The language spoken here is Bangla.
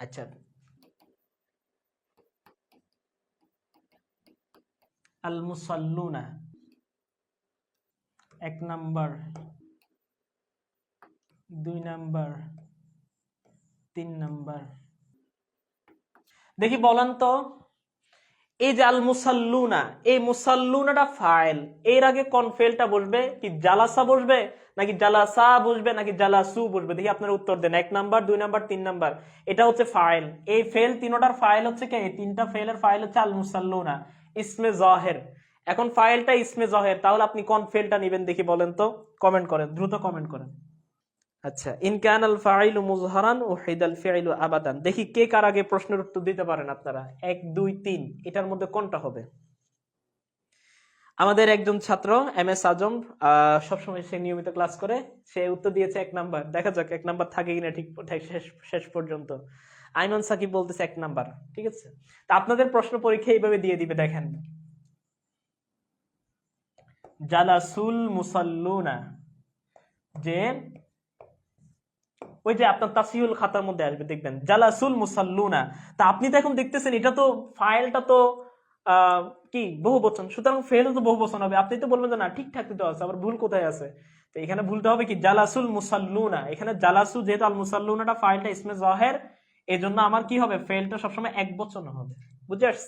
আচ্ছা। আল মুসাল্লুনা এক নাম্বার। দুই নাম্বার। তিন নাম্বার। দেখি বলেন তো। এই যে আল মুসাল্লুনা এই মুসাল্লুনাটা ফাইল। এর আগে কোন ফেলটা বসবে? কি জালাসা বসবে? নাকি জালাসা বসবে? নাকি জালাসু বসবে? দেখি আপনার উত্তর দেন। এক নাম্বার, দুই নাম্বার, তিন নাম্বার। এটা হচ্ছে ফাইল। এই ফেল তিনোটার ফাইল হচ্ছে কে? তিনটা ফেলের ফাইল হচ্ছে আল মুসাল্লুনা, ইসমে জহের। এখন ফাইলটা ইসমে জহের। তাহলে আপনি কোন ফেলটা নেবেন দেখি বলেন তো? কমেন্ট করেন, দ্রুত কমেন্ট করেন। আচ্ছা ইন কান আল ফাইলু মুজহারান ও হিদাল ফিআইলু আবাদান। দেখি কে কার আগে প্রশ্নের উত্তর দিতে পারেন আপনারা? এক, দুই, তিন। এটার মধ্যে কোনটা হবে? আমাদের একজন ছাত্র, এম এস আজম সবসময় সে নিয়মিত ক্লাস করে। সে উত্তর দিয়েছে এক নাম্বার। দেখা যাক, এক নাম্বার থাকে কিনা ঠিক শেষ পর্যন্ত। আইমান সাকিব বলতেছে এক নাম্বার। ঠিক আছে? তা আপনাদের প্রশ্ন পরীক্ষা এইভাবে দিয়ে দিবে, দেখেন। জালাসুল মুসাল্লুনা, যে ওই যে আপনার তাসিউল খাতার মধ্যে আসবে, দেখবেন। জালাসুল মুসাল্লুনা। তা আপনি তো এখন দেখতেছেন, এটা তো ফাইলটা তো কি বহু বচন সুতরাং ফেল তো বহু বচন হবে। আপনি তো বলবেন যে, না, ঠিকঠাক তো আছে, আবার ভুল কোথায় আছে? তো এখানে ভুলটা হবে কি? জালাসুল মুসাল্লুনা। এখানে জালাসু যেহেতু আল মুসাল্লুনাটা ফাইলটা ইসমে জহের এই জন্য আমার কি হবে? ফেলটা সবসময় এক বচন হবে। বুঝে